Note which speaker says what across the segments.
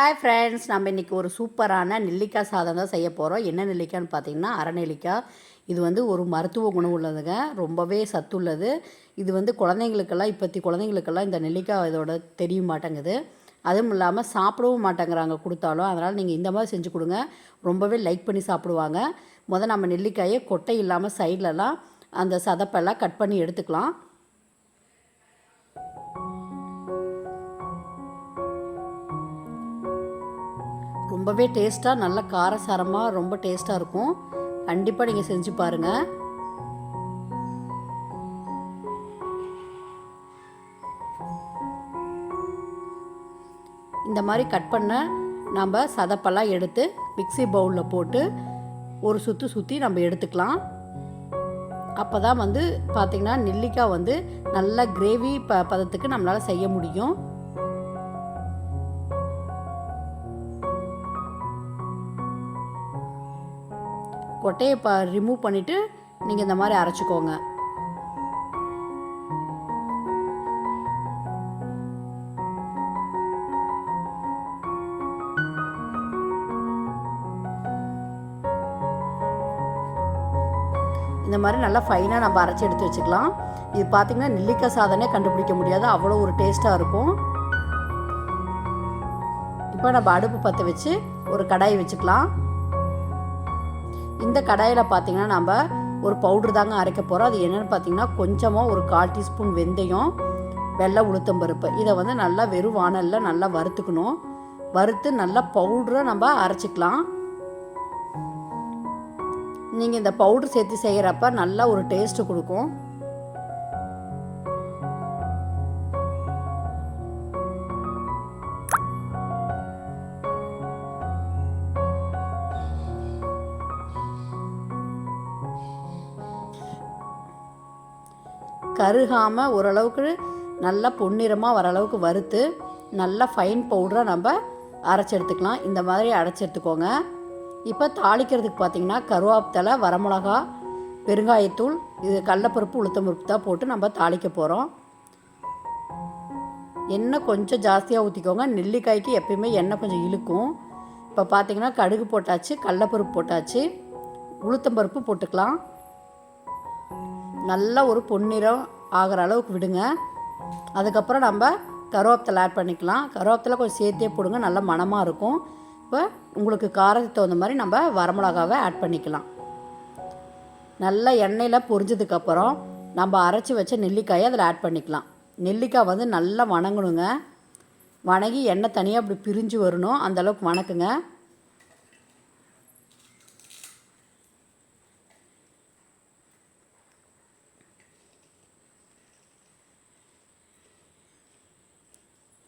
Speaker 1: Hi friends நம்ம இன்றைக்கி ஒரு சூப்பரான நெல்லிக்காய் சாதம் தான் செய்ய போகிறோம் என்ன நெல்லிக்காய்னு பார்த்தீங்கன்னா அரைநெல்லிக்காய் இது வந்து ஒரு மருத்துவ குணம் உள்ளதுங்க. ரொம்பவே சத்துள்ளது இது வந்து குழந்தைங்களுக்கெல்லாம் இப்போத்தி குழந்தைங்களுக்கெல்லாம் இந்த நெல்லிக்காய் இதோட தெரிய மாட்டேங்குது. அதுவும் இல்லாமல் சாப்பிடவும் மாட்டேங்கிறாங்க கொடுத்தாலும். அதனால் நீங்கள் இந்த மாதிரி செஞ்சு கொடுங்க. ரொம்பவே லைக் பண்ணி சாப்பிடுவாங்க. முதல் நம்ம நெல்லிக்காயை கொட்டை இல்லாமல் சைட்லலாம் அந்த சதப்பெல்லாம் கட் பண்ணி எடுத்துக்கலாம். ரொம்பவே டேஸ்ட்டாக நல்ல காரசாரமாக ரொம்ப டேஸ்ட்டாக இருக்கும். கண்டிப்பாக நீங்கள் செஞ்சு பாருங்கள் இந்த மாதிரி கட் பண்ண நம்ம சதப்பெல்லாம் எடுத்து மிக்ஸி பவுலில் போட்டு ஒரு சுற்றி சுற்றி நம்ம எடுத்துக்கலாம். அப்போ தான் வந்து பார்த்திங்கன்னா நெல்லிக்காய் வந்து நல்ல கிரேவி ப பதத்துக்கு நம்மளால் செய்ய முடியும். கொட்டையை ப ரிமூவ் பண்ணிவிட்டு நீங்கள் இந்த மாதிரி அரைச்சிக்கோங்க. இந்த மாதிரி நல்லா ஃபைனாக நம்ம அரைச்சி எடுத்து வச்சுக்கலாம். இது பார்த்திங்கன்னா நெல்லிக்காய் சாதனே கண்டுபிடிக்க முடியாது. அவ்வளோ ஒரு டேஸ்ட்டாக இருக்கும். இப்போ நம்ம அடுப்பு பற்ற வச்சு ஒரு கடாய் வச்சுக்கலாம். இந்த கடாயில் பார்த்தீங்கன்னா நம்ம ஒரு பவுட்ரு தாங்க அரைக்க போகிறோம் அது என்னென்னு பார்த்தீங்கன்னா கொஞ்சமாக ஒரு கால் டீஸ்பூன் வெந்தயம் வெள்ளை உளுத்தம் பருப்பு. இதை வந்து நல்லா வெறும் வானலில் நல்லா வறுத்துக்கணும். வறுத்து நல்லா பவுட்ரை நம்ம அரைச்சிக்கலாம். நீங்கள் இந்த பவுட்ரு சேர்த்து செய்கிறப்ப நல்லா ஒரு டேஸ்ட்டு கொடுக்கும். கருகாமல் ஓரளவுக்கு நல்லா பொன்னிறமாக வர அளவுக்கு வறுத்து நல்லா ஃபைன் பவுடராக நம்ம அரைச்சி எடுத்துக்கலாம் இந்த மாதிரி அரைச்சி எடுத்துக்கோங்க இப்போ தாளிக்கிறதுக்கு பார்த்திங்கன்னா கருவேப்பிலை வரமிளகா பெருங்காயத்தூள் இது கடலப்பருப்பு உளுத்தம்பருப்பு தான் போட்டு நம்ம தாளிக்க போகிறோம் எண்ணெய் கொஞ்சம் ஜாஸ்தியாக ஊற்றிக்கோங்க நெல்லிக்காய்க்கு எப்பயுமே எண்ணெய் கொஞ்சம் இழுக்கும். இப்போ பார்த்திங்கன்னா கடுகு போட்டாச்சு கடலப்பருப்பு போட்டாச்சு உளுத்தம்பருப்பு போட்டுக்கலாம். நல்ல ஒரு பொன்னிறம் ஆகிற அளவுக்கு விடுங்க. அதுக்கப்புறம் நம்ம கருவேப்பிலை ஆட் பண்ணிக்கலாம். கருவேப்பிலை கொஞ்சம் சேர்த்தே போடுங்க நல்ல மணமாக இருக்கும். இப்போ உங்களுக்கு காரத்துக்கு தகுந்த மாதிரி நம்ம வரமிளகாவை ஆட் பண்ணிக்கலாம். நல்ல எண்ணெயில் பொரிஞ்சதுக்கப்புறம் நம்ம அரைச்சி வச்ச நெல்லிக்காயை அதில் ஆட் பண்ணிக்கலாம். நெல்லிக்காய் வந்து நல்லா வணங்கணுங்க. வணங்கி எண்ணெய் தனியாக அப்படி பிரிஞ்சு வரணும். அந்தளவுக்கு வணக்குங்க.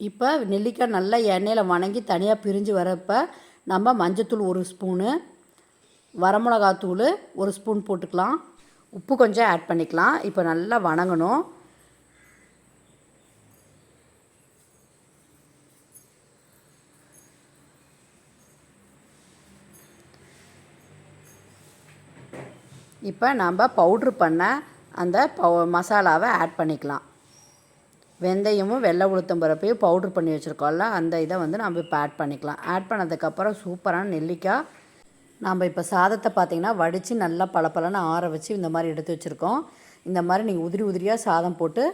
Speaker 1: இப்போ நெல்லிக்காய் நல்லா எண்ணெயில் வணங்கி தனியாக பிரிஞ்சு வரப்போ நம்ம மஞ்சத்தூள் ஒரு ஸ்பூனு வரமிளகாத்தூள் ஒரு ஸ்பூன் போட்டுக்கலாம். உப்பு கொஞ்சம் ஆட் பண்ணிக்கலாம். இப்போ நல்லா வணங்கணும். இப்போ நம்ம பவுட்ரு பண்ண அந்த பவு மசாலாவை ஆட் பண்ணிக்கலாம். வெந்தயமும் வெள்ளை உளுத்தம் பருப்பையும் பவுட்ரு பண்ணி வச்சுருக்கோம்ல அந்த இதை வந்து நம்ம இப்போ ஆட் பண்ணிக்கலாம். ஆட் பண்ணதுக்கப்புறம் சூப்பரான நெல்லிக்காய். நம்ம இப்போ சாதத்தை பார்த்திங்கன்னா வடித்து நல்லா பளபளன்னு ஆற வச்சு இந்த மாதிரி எடுத்து வச்சுருக்கோம். இந்த மாதிரி நீங்கள் உதிரி உதிரியாக சாதம் போட்டு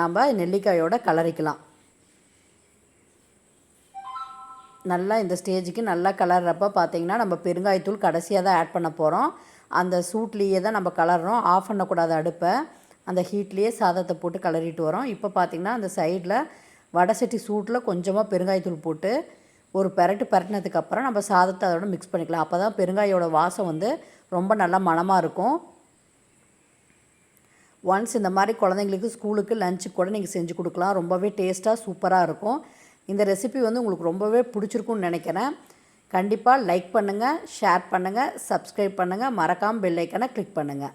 Speaker 1: நம்ம நெல்லிக்காயோட கலரிக்கலாம். நல்லா இந்த ஸ்டேஜுக்கு நல்லா கலர்றப்ப பார்த்திங்கன்னா நம்ம பெருங்காயத்தூள் கடைசியாக தான் ஆட் பண்ண போகிறோம் அந்த சூட்லேயே தான் நம்ம கலர்றோம். ஆஃப் பண்ணக்கூடாது அடுப்பை. அந்த ஹீட்லேயே சாதத்தை போட்டு கலரிட்டு வரோம். இப்போ பார்த்திங்கன்னா அந்த சைடில் வடை சட்டி சூட்டில் கொஞ்சமாக பெருங்காயத்தூள் போட்டு ஒரு பெரட்டு பெரட்டினதுக்கப்புறம் நம்ம சாதத்தை அதோட மிக்ஸ் பண்ணிக்கலாம். அப்போ தான் பெருங்காயோட வாசம் வந்து ரொம்ப நல்லா மணமாக இருக்கும். ஒன்ஸ் இந்த மாதிரி குழந்தைங்களுக்கு ஸ்கூலுக்கு லஞ்சு கூட நீங்கள் செஞ்சு கொடுக்கலாம். ரொம்பவே டேஸ்ட்டாக சூப்பராக இருக்கும். இந்த ரெசிபி வந்து உங்களுக்கு ரொம்பவே பிடிச்சிருக்குன்னு நினைக்கிறேன். கண்டிப்பாக லைக் பண்ணுங்கள் ஷேர் பண்ணுங்கள் சப்ஸ்கிரைப் பண்ணுங்கள் மறக்காமல் பெல்லைக்கனை கிளிக் பண்ணுங்கள்